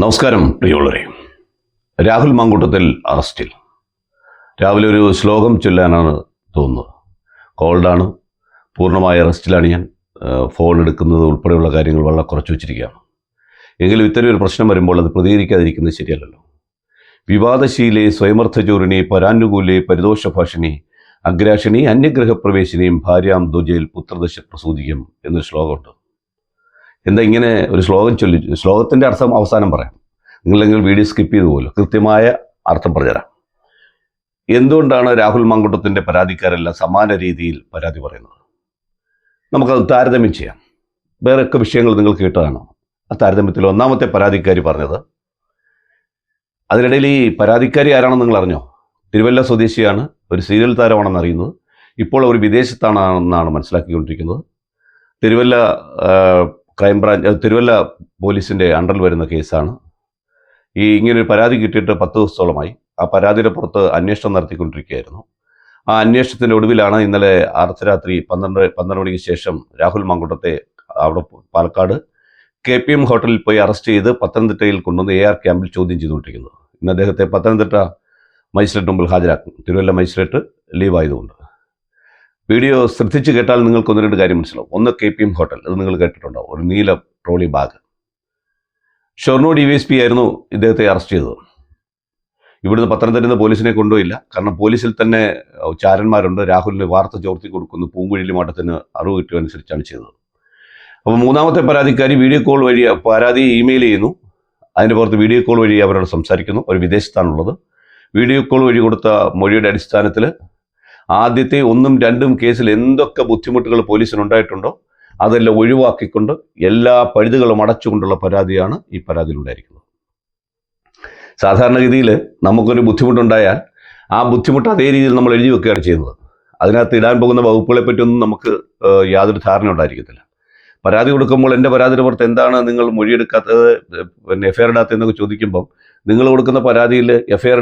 നമസ്കാരം പ്രിയോളരെ രാഹുൽ മാങ്കൂട്ടത്തിൽ അറസ്റ്റിൽ. രാവിലെ ഒരു ശ്ലോകം ചൊല്ലാനാണ് തോന്നുന്നത്. കോൾഡാണ്. പൂർണമായ അറസ്റ്റിലാണ് ഞാൻ ഫോൺ എടുക്കുന്നത് ഉൾപ്പെടെയുള്ള കാര്യങ്ങൾ വളരെ കുറച്ച് വെച്ചിരിക്കുകയാണ്. എങ്കിലും ഇത്തരം ഒരു പ്രശ്നം വരുമ്പോൾ അത് പ്രതികരിക്കാതിരിക്കുന്നത് ശരിയല്ലല്ലോ. വിവാദശീലെ സ്വയമർത്ഥചോറിനെ പരാനുകൂലെ പരിദോഷ ഭാഷണി അഗ്രാഷിണി അന്യഗ്രഹപ്രവേശിനിയും ഭാര്യാം ദുജയിൽ പുത്രദശ പ്രസൂതികം എന്നൊരു ശ്ലോകമുണ്ട്. എന്താ ഇങ്ങനെ ഒരു ശ്ലോകം ചൊല്ലി ശ്ലോകത്തിന്റെ അർത്ഥം അവസാനം പറയാം. നിങ്ങളെങ്കിൽ വീഡിയോ സ്കിപ്പ് ചെയ്തു പോലും. കൃത്യമായ അർത്ഥം പറഞ്ഞുതരാം എന്തുകൊണ്ടാണ് രാഹുൽ മങ്കുട്ടത്തിന്റെ പരാതിക്കാരെല്ലാം സമാന രീതിയിൽ പരാതി പറയുന്നത്? നമുക്കത് താരതമ്യം ചെയ്യാം. വേറെയൊക്കെ വിഷയങ്ങൾ നിങ്ങൾ കേട്ടതാണ്? ആ താരതമ്യത്തിൽ ഒന്നാമത്തെ പരാതിക്കാരി പറഞ്ഞത് അതിനിടയിൽ ഈ പരാതിക്കാരി ആരാണെന്ന് നിങ്ങൾ അറിഞ്ഞോ? തിരുവല്ല സ്വദേശിയാണ് ഒരു സീരിയൽ താരമാണെന്ന് അറിയുന്നത്. ഇപ്പോൾ ഒരു വിദേശത്താണെന്നാണ് മനസ്സിലാക്കിക്കൊണ്ടിരിക്കുന്നത്. തിരുവല്ല ക്രൈംബ്രാഞ്ച് തിരുവല്ല പോലീസിന്റെ അണ്ടറിൽ വരുന്ന കേസാണ്. ഈ ഇങ്ങനൊരു പരാതി കിട്ടിയിട്ട് പത്ത് ദിവസത്തോളമായി. ആ പരാതിയുടെ പുറത്ത് അന്വേഷണം നടത്തിക്കൊണ്ടിരിക്കുകയായിരുന്നു. ആ അന്വേഷണത്തിന്റെ ഒടുവിലാണ് ഇന്നലെ അർദ്ധരാത്രി പന്ത്രണ്ട് പന്ത്രണ്ട് മണിക്ക് ശേഷം രാഹുൽ മാങ്കുട്ടത്തെ അവിടെ പാലക്കാട് കെ പി എം ഹോട്ടലിൽ പോയി അറസ്റ്റ് ചെയ്ത് പത്തനംതിട്ടയിൽ കൊണ്ടുവന്ന് എ ആർ ക്യാമ്പിൽ ചോദ്യം ചെയ്തുകൊണ്ടിരിക്കുന്നത് ഇന്ന് അദ്ദേഹത്തെ പത്തനംതിട്ട മജിസ്ട്രേറ്റ് മുമ്പിൽ ഹാജരാക്കും. തിരുവല്ല മജിസ്ട്രേറ്റ് ലീവ് ആയതുകൊണ്ട് വീഡിയോ ശ്രദ്ധിച്ച് കേട്ടാൽ നിങ്ങൾക്ക് ഒന്ന് രണ്ട് കാര്യം മനസ്സിലാവും. ഒന്ന് കെ പി എം ഹോട്ടൽ അത് നിങ്ങൾ കേട്ടിട്ടുണ്ടാവും. ഒരു നീല trolley bag. Shoranur D V S P ആയിരുന്നു ഇദ്ദേഹത്തെ അറസ്റ്റ് ചെയ്തത്. ഇവിടുന്ന് തരുന്ന പോലീസിനെ കൊണ്ടുപോയില്ല. കാരണം പോലീസിൽ തന്നെ ചാരന്മാരുണ്ട്. രാഹുലിന് വാർത്ത ചോർത്തി കൊടുക്കുന്നു. പൂങ്കുഴലി മഠത്തിന് അറിവ് കിട്ടിയതനുസരിച്ചാണ് ചെയ്തത്. അപ്പോൾ മൂന്നാമത്തെ പരാതിക്കാരി വീഡിയോ കോൾ വഴി പരാതി ഇമെയിൽ ചെയ്യുന്നു. അതിന്റെ പുറത്ത് വീഡിയോ കോൾ വഴി അവരോട് സംസാരിക്കുന്നു. ഒരു വിദേശത്താണുള്ളത്. വീഡിയോ കോൾ വഴി കൊടുത്ത മൊഴിയുടെ അടിസ്ഥാനത്തിൽ ആദ്യത്തെ ഒന്നും രണ്ടും കേസിൽ എന്തൊക്കെ ബുദ്ധിമുട്ടുകൾ പോലീസിനുണ്ടായിട്ടുണ്ടോ അതെല്ലാം ഒഴിവാക്കിക്കൊണ്ട് എല്ലാ പഴുതുകളും അടച്ചുകൊണ്ടുള്ള പരാതിയാണ് ഈ പരാതിയിലുണ്ടായിരിക്കുന്നത്. സാധാരണഗതിയിൽ നമുക്കൊരു ബുദ്ധിമുട്ടുണ്ടായാൽ ആ ബുദ്ധിമുട്ട് അതേ രീതിയിൽ നമ്മൾ എഴുതി വെക്കുകയാണ് ചെയ്യുന്നത്. അതിനകത്ത് ഇടാൻ പോകുന്ന വകുപ്പുകളെ പറ്റിയൊന്നും നമുക്ക് യാതൊരു ധാരണ ഉണ്ടായിരിക്കത്തില്ല. പരാതി കൊടുക്കുമ്പോൾ എന്റെ പരാതിയുടെ പുറത്ത് എന്താണ് നിങ്ങൾ മൊഴിയെടുക്കാത്തത്? പിന്നെ എഫ്ഐആർ ഇടാത്തതെന്നൊക്കെ ചോദിക്കുമ്പം നിങ്ങൾ കൊടുക്കുന്ന പരാതിയിൽ എഫ്ഐആർ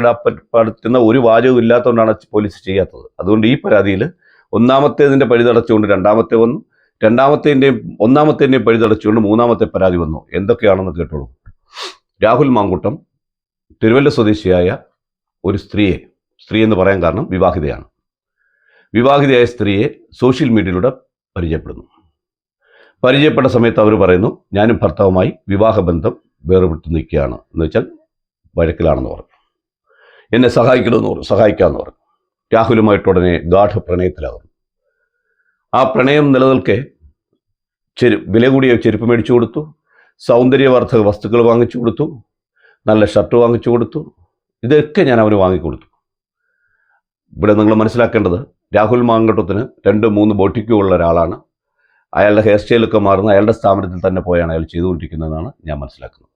പറ്റുന്ന ഒരു വാചകവും ഇല്ലാത്തതുകൊണ്ടാണ് പോലീസ് ചെയ്യാത്തത്. അതുകൊണ്ട് ഈ പരാതിയിൽ ഒന്നാമത്തേതിന്റെ പഴുതടച്ചുകൊണ്ട് രണ്ടാമത്തെ വന്നു. രണ്ടാമത്തേന്റെയും ഒന്നാമത്തേന്റെയും പഴുതടച്ചുകൊണ്ട് മൂന്നാമത്തെ പരാതി വന്നു. എന്തൊക്കെയാണെന്ന് കേട്ടോളൂ. രാഹുൽ മാങ്കുട്ടം തിരുവല്ല സ്വദേശിയായ ഒരു സ്ത്രീയെ സ്ത്രീ എന്ന് പറയാൻ കാരണം വിവാഹിതയാണ്. വിവാഹിതയായ സ്ത്രീയെ സോഷ്യൽ മീഡിയയിലൂടെ പരിചയപ്പെടുന്നു. പരിചയപ്പെട്ട സമയത്ത് അവർ പറയുന്നു ഞാനും ഭർത്താവുമായി വിവാഹബന്ധം വേർപെട്ട് നിൽക്കുകയാണ്. എന്ന് വെച്ചാൽ വഴക്കിലാണെന്ന് പറഞ്ഞു. എന്നെ സഹായിക്കണമെന്ന് പറഞ്ഞു സഹായിക്കാമെന്ന് പറഞ്ഞു. രാഹുലുമായിട്ട് ഉടനെ ഗാഠപ്രണയത്തിലാകുന്നു. ആ പ്രണയം നിലനിൽക്കെ ചെരു വില കൂടിയ ചെരുപ്പ് മേടിച്ചു കൊടുത്തു സൗന്ദര്യവർദ്ധക വസ്തുക്കൾ വാങ്ങിച്ചു കൊടുത്തു നല്ല ഷർട്ട് വാങ്ങിച്ചു കൊടുത്തു ഇതൊക്കെ ഞാൻ അവന് വാങ്ങിക്കൊടുത്തു ഇവിടെ നിങ്ങൾ മനസ്സിലാക്കേണ്ടത് രാഹുൽ മാങ്കട്ടത്തിന് രണ്ട് മൂന്ന് ബോട്ടിക്കുള്ള ഒരാളാണ്. അയാളുടെ ഹെയർ സ്റ്റൈലൊക്കെ മാറുന്ന അയാളുടെ സ്ഥാപനത്തിൽ തന്നെ പോയാണ് അയാൾ ചെയ്തുകൊണ്ടിരിക്കുന്നതെന്നാണ് ഞാൻ മനസ്സിലാക്കുന്നത്.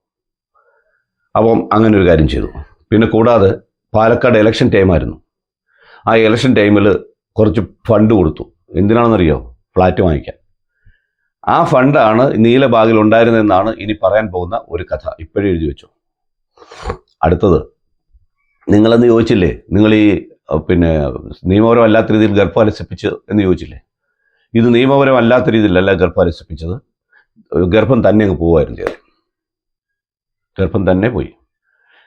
അപ്പം അങ്ങനെ ഒരു കാര്യം ചെയ്തു. പിന്നെ കൂടാതെ പാലക്കാട് ഇലക്ഷൻ ടൈമായിരുന്നു ആ ഇലക്ഷൻ ടൈമിൽ കുറച്ച് ഫണ്ട് കൊടുത്തു. എന്തിനാണെന്നറിയോ? ഫ്ലാറ്റ് വാങ്ങിക്കാൻ. ആ ഫണ്ടാണ് നീലബാഗിൽ ഉണ്ടായിരുന്നതെന്നാണ് ഇനി പറയാൻ പോകുന്ന ഒരു കഥ ഇപ്പോഴും എഴുതി വെച്ചു. അടുത്തത് നിങ്ങളെന്ന് ചോദിച്ചില്ലേ? നിങ്ങൾ ഈ പിന്നെ പിന്നെ നിയമപരമല്ലാത്ത രീതിയിൽ ഗർഭാലസിപ്പിച്ച് എന്ന് ചോദിച്ചില്ലേ? ഇത് നിയമപരമല്ലാത്ത രീതിയിലല്ല ഗർഭാലസിപ്പിച്ചത് ഗർഭം തന്നെ അങ്ങ് പോവുമായിരുന്നു ചെയ്തത് ഗർഭം തന്നെ പോയി.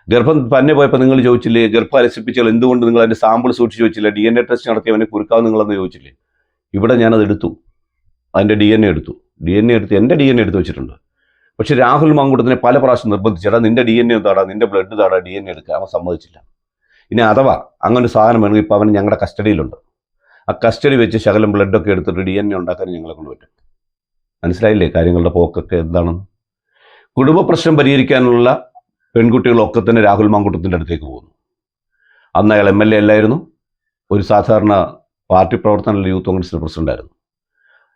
ഗർഭം തന്നെ പോയപ്പോൾ നിങ്ങൾ ചോദിച്ചില്ലേ ഗർഭം അലസിപ്പിച്ചാൽ എന്തുകൊണ്ട് നിങ്ങൾ അതിന്റെ സാമ്പിൾ സൂക്ഷിച്ച് വെച്ചില്ല ഡി എൻ എ ടെസ്റ്റ് നടത്തി അവനെ കുറുക്കാവ് നിങ്ങളെന്ന് ചോദിച്ചില്ലേ? ഇവിടെ ഞാനത് എടുത്തു. അതിന്റെ ഡി എൻ എ എടുത്തു. ഡി എൻ എ എടുത്ത് എന്റെ ഡി എൻ എ എടുത്ത് വെച്ചിട്ടുണ്ട്. പക്ഷേ രാഹുൽ മാങ്കുട്ടത്തിനെ പല പ്രാവശ്യം നിർബന്ധിച്ചടാ നിന്റെ ഡി എൻ എ താടാ നിന്റെ ബ്ലഡ് താടാ ഡി എൻ എ എടുക്കുക അവൻ സമ്മതിച്ചില്ല. ഇനി അഥവാ അങ്ങനെ ഒരു സാധനം വേണമെങ്കിൽ ഇപ്പോൾ അവൻ ഞങ്ങളുടെ കസ്റ്റഡിയിലുണ്ട്. ആ കസ്റ്റഡി വെച്ച് ശകലം ബ്ലഡൊക്കെ എടുത്തിട്ട് ഡി എൻ എ ഉണ്ടാക്കാൻ ഞങ്ങളെ കൊണ്ട് പറ്റും. മനസ്സിലായില്ലേ കാര്യങ്ങളുടെ പോക്കൊക്കെ എന്താണെന്ന് കുടുംബ പ്രശ്നം പരിഹരിക്കാനുള്ള പെൺകുട്ടികളൊക്കെ തന്നെ രാഹുൽ മാങ്കുട്ടത്തിന്റെ അടുത്തേക്ക് പോകുന്നു. അന്ന് അയാൾ എം എൽ എ അല്ലായിരുന്നു. ഒരു സാധാരണ പാർട്ടി പ്രവർത്തനമുള്ള യൂത്ത് കോൺഗ്രസിന്റെ പ്രസിഡന്റായിരുന്നു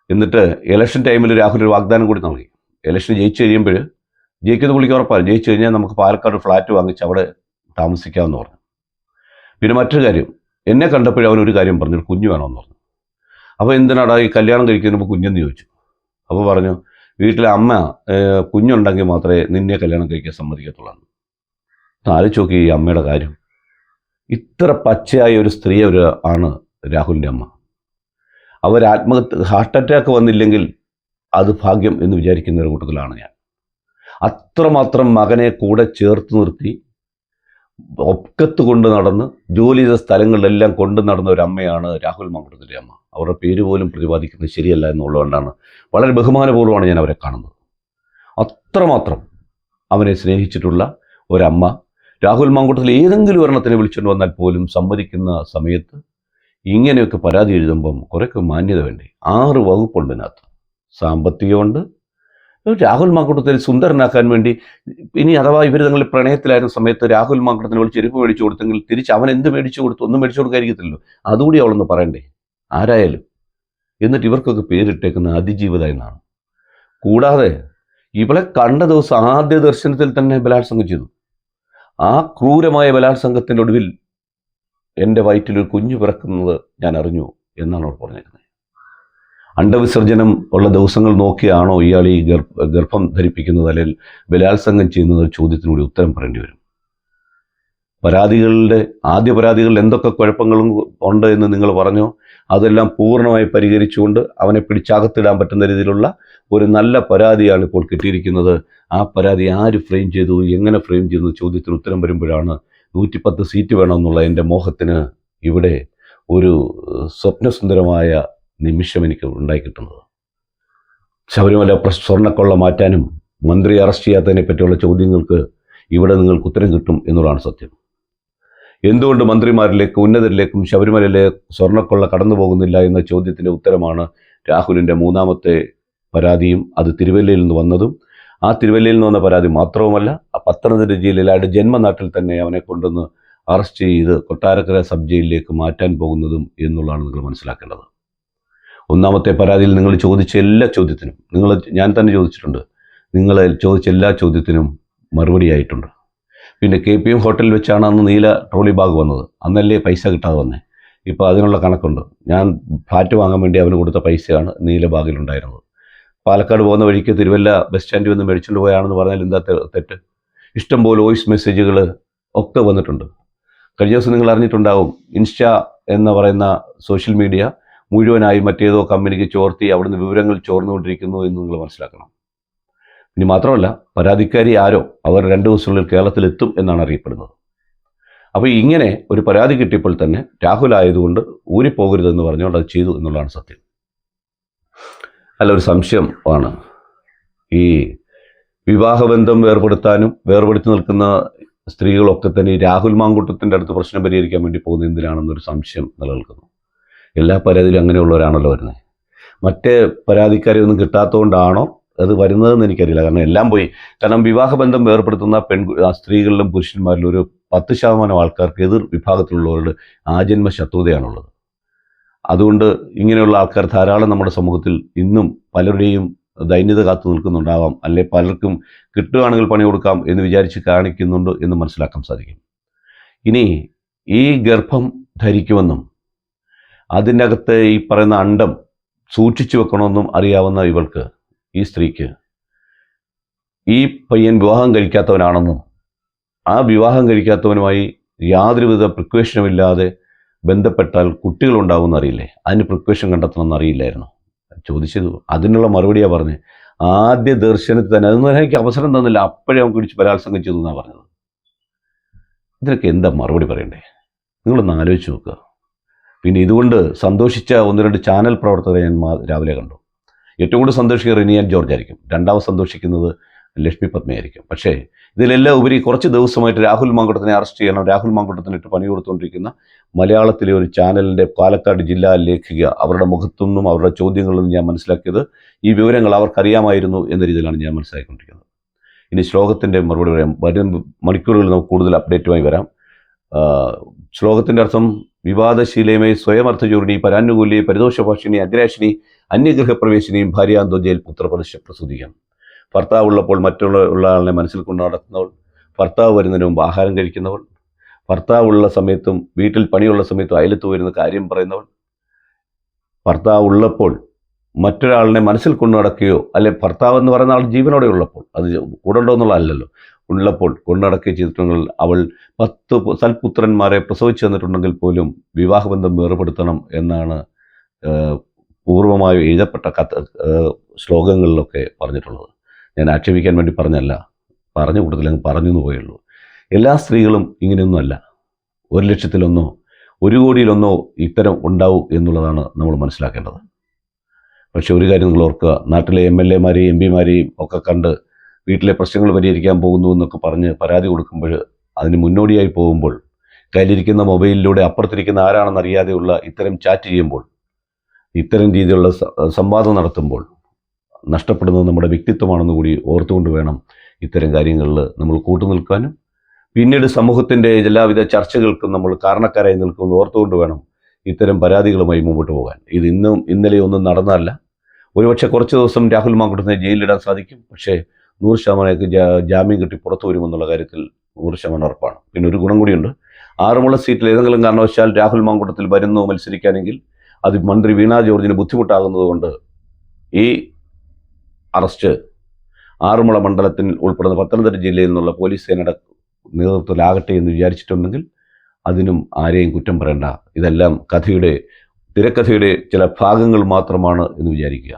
എന്നിട്ട് ഇലക്ഷൻ ടൈമിൽ രാഹുൽ ഒരു വാഗ്ദാനം കൂടി നൽകി. ഇലക്ഷൻ ജയിച്ചു കഴിയുമ്പോൾ ജയിക്കുന്ന പുള്ളിക്ക് ഉറപ്പാണ്. ജയിച്ചു കഴിഞ്ഞാൽ നമുക്ക് പാലക്കാട് ഫ്ലാറ്റ് വാങ്ങിച്ച് അവിടെ താമസിക്കാമെന്ന് പറഞ്ഞു. പിന്നെ മറ്റൊരു കാര്യം എന്നെ കണ്ടപ്പോഴും അവൻ ഒരു കാര്യം പറഞ്ഞു കുഞ്ഞ് വേണമെന്ന് പറഞ്ഞു. അപ്പോൾ എന്തിനാടാ ഈ കല്യാണം കഴിക്കുന്നപ്പോൾ കുഞ്ഞെന്ന് ചോദിച്ചു. അപ്പോൾ പറഞ്ഞു വീട്ടിലെ അമ്മ കുഞ്ഞുണ്ടെങ്കിൽ മാത്രമേ നിന്നെ കല്യാണം കഴിക്കാൻ സമ്മതിക്കത്തുള്ളൂ ആലോചിച്ച് നോക്കി ഈ അമ്മയുടെ കാര്യം. ഇത്ര പച്ചയായ ഒരു സ്ത്രീ ഒരു ആണ് രാഹുലിന്റെ അമ്മ. അവർ ആത്മഹത്യ ഹാർട്ട് അറ്റാക്ക് വന്നില്ലെങ്കിൽ അത് ഭാഗ്യം എന്ന് വിചാരിക്കുന്ന ഒരു കൂട്ടത്തിലാണ് ഞാൻ. അത്രമാത്രം മകനെ കൂടെ ചേർത്ത് നിർത്തി ഒക്കത്ത് കൊണ്ട് നടന്ന് ജോലി ചെയ്ത സ്ഥലങ്ങളിലെല്ലാം കൊണ്ട് നടന്ന ഒരു അമ്മയാണ് രാഹുൽ മാങ്കുട്ടത്തിന്റെ അമ്മ. അവരുടെ പേര് പോലും പ്രതിപാദിക്കുന്നത് ശരിയല്ല എന്നുള്ളതുകൊണ്ടാണ്. വളരെ ബഹുമാനപൂർവമാണ് ഞാൻ അവരെ കാണുന്നത്. അത്രമാത്രം അവനെ സ്നേഹിച്ചിട്ടുള്ള ഒരമ്മ രാഹുൽ മാങ്കൂട്ടത്തിൽ ഏതെങ്കിലും ഒരെണ്ണത്തിനെ വിളിച്ചുകൊണ്ട് വന്നാൽ പോലും സമ്മതിക്കുന്ന സമയത്ത് ഇങ്ങനെയൊക്കെ പരാതി എഴുതുമ്പം കുറേയൊക്കെ മാന്യത വേണ്ടേ? ആറ് വകുപ്പുണ്ട് ഇതിനകത്ത്. സാമ്പത്തികമുണ്ട്. രാഹുൽ മാങ്കൂട്ടത്തിൽ സുന്ദരനാക്കാൻ വേണ്ടി ഇനി അഥവാ ഇവർ തങ്ങളിൽ പ്രണയത്തിലായിരുന്ന സമയത്ത് രാഹുൽ മാങ്കൂട്ടത്തിന് വിളിച്ച് ചെരുപ്പ് മേടിച്ചു കൊടുത്തെങ്കിൽ തിരിച്ച് അവൻ എന്ത് മേടിച്ചു കൊടുത്തു? ഒന്നും മേടിച്ചു കൊടുക്കാതിരിക്കത്തില്ലല്ലോ. അതുകൂടി അവളൊന്ന് പറയണ്ടേ? ആരായാലും. എന്നിട്ട് ഇവർക്കൊക്കെ പേരിട്ടേക്കുന്ന അതിജീവിത എന്നാണ് കൂടാതെ ഇവളെ കണ്ട ദിവസം ആദ്യ ദർശനത്തിൽ തന്നെ ബലാത്സംഗം ചെയ്തു. ആ ക്രൂരമായ ബലാത്സംഗത്തിന്റെ ഒടുവിൽ എന്റെ വയറ്റിൽ ഒരു കുഞ്ഞു പിറക്കുന്നത് ഞാൻ അറിഞ്ഞു എന്നാണ് അവർ പറഞ്ഞിരുന്നത് അണ്ടവിസർജനം ഉള്ള ദിവസങ്ങൾ നോക്കിയാണോ ഇയാൾ ഈ ഗർഭം ധരിപ്പിക്കുന്നത് അല്ലെങ്കിൽ ബലാത്സംഗം ചെയ്യുന്നത് ചോദ്യത്തിനൂടി ഉത്തരം പറയേണ്ടി വരും. പരാതികളുടെ ആദ്യ പരാതികളിൽ എന്തൊക്കെ കുഴപ്പങ്ങളും ഉണ്ട് എന്ന് നിങ്ങൾ പറഞ്ഞോ? അതെല്ലാം പൂർണമായി പരിഹരിച്ചുകൊണ്ട് അവനെ പിടിച്ചകത്തിടാൻ പറ്റുന്ന രീതിയിലുള്ള ഒരു നല്ല പരാതിയാണ് ഇപ്പോൾ കിട്ടിയിരിക്കുന്നത്. ആ പരാതി ആര് ഫ്രെയിം ചെയ്തു? എങ്ങനെ ഫ്രെയിം ചെയ്തു ചോദ്യത്തിന് ഉത്തരം വരുമ്പോഴാണ് നൂറ്റിപ്പത്ത് സീറ്റ് വേണമെന്നുള്ള എന്റെ മോഹത്തിന് ഇവിടെ ഒരു സ്വപ്നസുന്ദരമായ നിമിഷം എനിക്ക് ഉണ്ടായി കിട്ടുന്നത് ശബരിമല പ്രസ് സ്വർണക്കൊള്ള മാറ്റാനും മന്ത്രി അറസ്റ്റ് ചെയ്യാത്തതിനെ പറ്റിയുള്ള ചോദ്യങ്ങൾക്ക് ഇവിടെ നിങ്ങൾക്ക് ഉത്തരം കിട്ടും എന്നുള്ളതാണ് സത്യം. എന്തുകൊണ്ട് മന്ത്രിമാരിലേക്കും ഉന്നതരിലേക്കും ശബരിമലയിലെ സ്വർണക്കൊള്ള കടന്നു പോകുന്നില്ല എന്ന ചോദ്യത്തിന്റെ ഉത്തരമാണ് രാഹുലിന്റെ മൂന്നാമത്തെ പരാതിയും അത് തിരുവല്ലയിൽ നിന്ന് വന്നതും. ആ തിരുവല്ലയിൽ നിന്ന് വന്ന പരാതി മാത്രവുമല്ല ആ പത്തനംതിട്ട ജില്ലയിൽ അയാളുടെ ജന്മനാട്ടിൽ തന്നെ അവനെ കൊണ്ടുവന്ന് അറസ്റ്റ് ചെയ്ത് കൊട്ടാരക്കര സബ് ജയിലിലേക്ക് മാറ്റാൻ പോകുന്നതും എന്നുള്ളതാണ് നിങ്ങൾ മനസ്സിലാക്കേണ്ടത്. ഒന്നാമത്തെ പരാതിയിൽ നിങ്ങൾ ചോദിച്ച എല്ലാ ചോദ്യത്തിനും നിങ്ങൾ ഞാൻ തന്നെ ചോദിച്ചിട്ടുണ്ട് നിങ്ങൾ ചോദിച്ച എല്ലാ ചോദ്യത്തിനും മറുപടിയായിട്ടുണ്ട് പിന്നെ കെ പി എം ഹോട്ടലിൽ വെച്ചാണ് അന്ന് നീല ട്രോളി ബാഗ് വന്നത്. അന്നല്ലേ പൈസ കിട്ടാതെ വന്നേ. ഇപ്പോൾ അതിനുള്ള കണക്കുണ്ട്. ഞാൻ ഫ്ലാറ്റ് വാങ്ങാൻ വേണ്ടി അവന് കൊടുത്ത പൈസയാണ് നീല ബാഗിലുണ്ടായിരുന്നത്. പാലക്കാട് പോകുന്ന വഴിക്ക് തിരുവല്ല ബസ് സ്റ്റാൻഡിൽ വന്ന് മേടിച്ചുകൊണ്ട് പോയാണെന്ന് പറഞ്ഞാൽ എന്താ തെറ്റ്? ഇഷ്ടംപോലെ വോയിസ് മെസ്സേജുകൾ ഒക്കെ വന്നിട്ടുണ്ട്. കഴിഞ്ഞ ദിവസം നിങ്ങൾ അറിഞ്ഞിട്ടുണ്ടാവും ഇൻസ്റ്റ എന്ന് പറയുന്ന സോഷ്യൽ മീഡിയ മുഴുവനായി മറ്റേതോ കമ്പനിക്ക് ചോർത്തി അവിടുന്ന് വിവരങ്ങൾ ചോർന്നുകൊണ്ടിരിക്കുന്നു എന്ന് നിങ്ങൾ മനസ്സിലാക്കണം. ഇനി മാത്രമല്ല പരാതിക്കാരി ആരോ അവർ രണ്ട് ദിവസത്തിനുള്ളിൽ കേരളത്തിലെത്തും എന്നാണ് അറിയപ്പെടുന്നത്. അപ്പോൾ ഇങ്ങനെ ഒരു പരാതി കിട്ടിയപ്പോൾ തന്നെ രാഹുൽ ആയതുകൊണ്ട് ഊരിപ്പോകരുതെന്ന് പറഞ്ഞുകൊണ്ട് അത് ചെയ്തു എന്നുള്ളതാണ് സത്യം. അല്ല ഒരു സംശയം ആണ്. ഈ വിവാഹബന്ധം വേർപെടുത്താനും വേർപെടുത്തി നിൽക്കുന്ന സ്ത്രീകളൊക്കെ തന്നെ രാഹുൽ മാങ്കൂട്ടത്തിന്റെ അടുത്ത് പ്രശ്നം പരിഹരിക്കാൻ വേണ്ടി പോകുന്ന എന്തിനാണെന്നൊരു സംശയം നിലനിൽക്കുന്നു. എല്ലാ പരാതിയിലും അങ്ങനെയുള്ളവരാണല്ലോ വരുന്നത്. മറ്റേ പരാതിക്കാരെ ഒന്നും കിട്ടാത്തതുകൊണ്ടാണോ അത് വരുന്നതെന്ന് എനിക്കറിയില്ല. കാരണം എല്ലാം പോയി. കാരണം വിവാഹബന്ധം വേർപ്പെടുത്തുന്ന പെൺ സ്ത്രീകളിലും പുരുഷന്മാരിലും ഒരു പത്ത് ശതമാനം ആൾക്കാർക്ക് എതിർ വിഭാഗത്തിലുള്ളവരുടെ ആജന്മ ശത്രുതയാണുള്ളത്. അതുകൊണ്ട് ഇങ്ങനെയുള്ള ആൾക്കാർ ധാരാളം നമ്മുടെ സമൂഹത്തിൽ ഇന്നും പലരുടെയും ദൈന്യത കാത്തു നിൽക്കുന്നുണ്ടാവാം. അല്ലെ പലർക്കും കിട്ടുകയാണെങ്കിൽ പണി കൊടുക്കാം എന്ന് വിചാരിച്ച് കാണിക്കുന്നുണ്ട് എന്ന് മനസ്സിലാക്കാൻ സാധിക്കും. ഇനി ഈ ഗർഭം ധരിക്കുമെന്നും അതിന്റെ അകത്ത് ഈ പറയുന്ന അണ്ടം സൂക്ഷിച്ചു വെക്കണമെന്നും അറിയാവുന്ന ഇവൾക്ക് ഈ സ്ത്രീക്ക്. ഈ പയ്യൻ വിവാഹം കഴിക്കാത്തവനാണെന്നും ആ വിവാഹം കഴിക്കാത്തവനുമായി യാതൊരുവിധ പ്രിക്വേഷനുമില്ലാതെ ബന്ധപ്പെട്ടാൽ കുട്ടികളുണ്ടാവുമെന്ന് അറിയില്ലേ? അതിന് പ്രിക്വേഷൻ കണ്ടെത്തണമെന്ന് അറിയില്ലായിരുന്നു. ചോദിച്ചത് അതിനുള്ള മറുപടിയാണ് പറഞ്ഞത് ആദ്യ ദർശനത്തിൽ തന്നെ അതൊന്നും എനിക്ക് അവസരം തന്നില്ല. അപ്പോഴേ അവൻ പിടിച്ച് ബലാത്സംഗം ചെയ്തു എന്നാണ് പറഞ്ഞത്. ഇതിനൊക്കെ എന്താ മറുപടി പറയണ്ടേ? നിങ്ങളൊന്ന് ആലോചിച്ച് നോക്കുക പിന്നെ ഇതുകൊണ്ട് സന്തോഷിച്ച ഒന്ന് രണ്ട് ചാനൽ പ്രവർത്തകരെ ഞാൻ രാവിലെ കണ്ടു. ഏറ്റവും കൂടുതൽ സന്തോഷിക്കുക റിനിയാൻ ജോർജ് ആയിരിക്കും. രണ്ടാമത് സന്തോഷിക്കുന്നത് ലക്ഷ്മി പത്മയായിരിക്കും പക്ഷേ ഇതിലെല്ലാം ഉപരി കുറച്ച് ദിവസമായിട്ട് രാഹുൽ മാങ്കുട്ടത്തിനെ അറസ്റ്റ് ചെയ്യണം. രാഹുൽ മാങ്കുട്ടത്തിനിട്ട് പണി കൊടുത്തുകൊണ്ടിരിക്കുന്ന മലയാളത്തിലെ ഒരു ചാനലിന്റെ പാലക്കാട് ജില്ലാ ലേഖിക അവരുടെ മുഖത്തു നിന്നും അവരുടെ ചോദ്യങ്ങളിൽ നിന്നും ഞാൻ മനസ്സിലാക്കിയത് ഈ വിവരങ്ങൾ അവർക്കറിയാമായിരുന്നു എന്ന രീതിയിലാണ് ഞാൻ മനസ്സിലാക്കിക്കൊണ്ടിരിക്കുന്നത്. ഇനി ശ്ലോകത്തിന്റെ മറുപടി പറയാം. വരും മണിക്കൂറുകളിൽ നമുക്ക് കൂടുതൽ അപ്ഡേറ്റുമായി വരാം. ശ്ലോകത്തിന്റെ അർത്ഥം വിവാദശീലയമേ സ്വയം അർത്ഥചൂർണി പരാനുകൂലി പരിദോഷഭാഷിണി അഗ്രാഷിനി അന്യഗൃഹപ്രവേശിനിയും ഭാര്യാന്തോജയിൽ ജയിൽ പുത്രപ്രതിഷ്ഠ പ്രസൂതിക്കാം ഭർത്താവ് ഉള്ളപ്പോൾ മറ്റുള്ള ഉള്ള ആളിനെ മനസ്സിൽ കൊണ്ട് നടക്കുന്നവൾ ഭർത്താവ് വരുന്നതിന് മുമ്പ് ആഹാരം കഴിക്കുന്നവൾ ഭർത്താവ് ഉള്ള സമയത്തും വീട്ടിൽ പണിയുള്ള സമയത്തും അയലത്ത് വരുന്ന കാര്യം പറയുന്നവൾ ഭർത്താവ് ഉള്ളപ്പോൾ മറ്റൊരാളിനെ മനസ്സിൽ കൊണ്ടു നടക്കുകയോ അല്ലെ ഭർത്താവ് എന്ന് പറയുന്ന ആൾ ജീവനോടെ ഉള്ളപ്പോൾ അത് കൂടെ ഉണ്ടോ എന്നുള്ളതല്ലല്ലോ. ഉള്ളപ്പോൾ കൊണ്ടു നടക്കുകയോ ചെയ്തിട്ടുണ്ടെങ്കിൽ അവൾ പത്ത് സൽപുത്രന്മാരെ പ്രസവിച്ചു തന്നിട്ടുണ്ടെങ്കിൽ പോലും വിവാഹബന്ധം വേർപെടുത്തണം എന്നാണ് പൂർവമായി എഴുതപ്പെട്ട കത്ത് ശ്ലോകങ്ങളിലൊക്കെ പറഞ്ഞിട്ടുള്ളത്. ഞാൻ ആക്ഷേപിക്കാൻ വേണ്ടി പറഞ്ഞല്ല. പറഞ്ഞു കൂട്ടത്തിലങ്ങ് പറഞ്ഞു എന്ന് പോയുള്ളൂ എല്ലാ സ്ത്രീകളും ഇങ്ങനെയൊന്നുമല്ല. ഒരു ലക്ഷത്തിലൊന്നോ ഒരു കോടിയിലൊന്നോ ഇത്തരം ഉണ്ടാവും എന്നുള്ളതാണ് നമ്മൾ മനസ്സിലാക്കേണ്ടത്. പക്ഷേ ഒരു കാര്യം നിങ്ങൾ ഓർക്കുക നാട്ടിലെ എം എൽ എമാരെയും എം പിമാരെയും ഒക്കെ കണ്ട് വീട്ടിലെ പ്രശ്നങ്ങൾ പരിഹരിക്കാൻ പോകുന്നു എന്നൊക്കെ പറഞ്ഞ് പരാതി കൊടുക്കുമ്പോൾ അതിന് മുന്നോടിയായി പോകുമ്പോൾ കയ്യിലിരിക്കുന്ന മൊബൈലിലൂടെ അപ്പുറത്തിരിക്കുന്ന ആരാണെന്നറിയാതെയുള്ള ഇത്തരം ചാറ്റ് ചെയ്യുമ്പോൾ ഇത്തരം രീതിയിലുള്ള സംവാദം നടത്തുമ്പോൾ നഷ്ടപ്പെടുന്നത് നമ്മുടെ വ്യക്തിത്വമാണെന്ന് കൂടി ഓർത്തുകൊണ്ട് വേണം ഇത്തരം കാര്യങ്ങളിൽ നമ്മൾ കൂട്ടുനിൽക്കാനും. പിന്നീട് സമൂഹത്തിന്റെ എല്ലാവിധ ചർച്ചകൾക്കും നമ്മൾ കാരണക്കാരായി നിൽക്കുമെന്ന് ഓർത്തുകൊണ്ട് വേണം ഇത്തരം പരാതികളുമായി മുമ്പോട്ട് പോകാൻ. ഇത് ഇന്നും ഇന്നലെ ഒന്നും നടന്നതല്ല. ഒരുപക്ഷെ കുറച്ച് ദിവസം രാഹുൽ മാങ്കുട്ടിനെ ജയിലിലിടാൻ സാധിക്കും. പക്ഷേ നൂറ് ശതമാനമായിട്ട് ജാ- ജാമ്യം കിട്ടി പുറത്തു വരുമെന്നുള്ള കാര്യത്തിൽ നൂറ് ശതമാനം ഉറപ്പാണ്. പിന്നെ ഒരു ഗുണം കൂടിയുണ്ട്. ആറന്മുള സീറ്റിൽ ഏതെങ്കിലും കാരണവശാൽ രാഹുൽ മാങ്കുട്ടത്തിൽ വരുന്നു മത്സരിക്കാനെങ്കിൽ അത് മന്ത്രി വീണ ജോർജിന് ബുദ്ധിമുട്ടാകുന്നതുകൊണ്ട് ഈ അറസ്റ്റ് ആറുമുള മണ്ഡലത്തിൽ ഉൾപ്പെടുന്ന പത്തനംതിട്ട ജില്ലയിൽ നിന്നുള്ള പോലീസ് സേനയുടെ നേതൃത്വത്തിലാകട്ടെ എന്ന് വിചാരിച്ചിട്ടുണ്ടെങ്കിൽ അതിനും ആരെയും കുറ്റം പറയണ്ട. ഇതെല്ലാം കഥയുടെ തിരക്കഥയുടെ ചില ഭാഗങ്ങൾ മാത്രമാണ് എന്ന് വിചാരിക്കുക.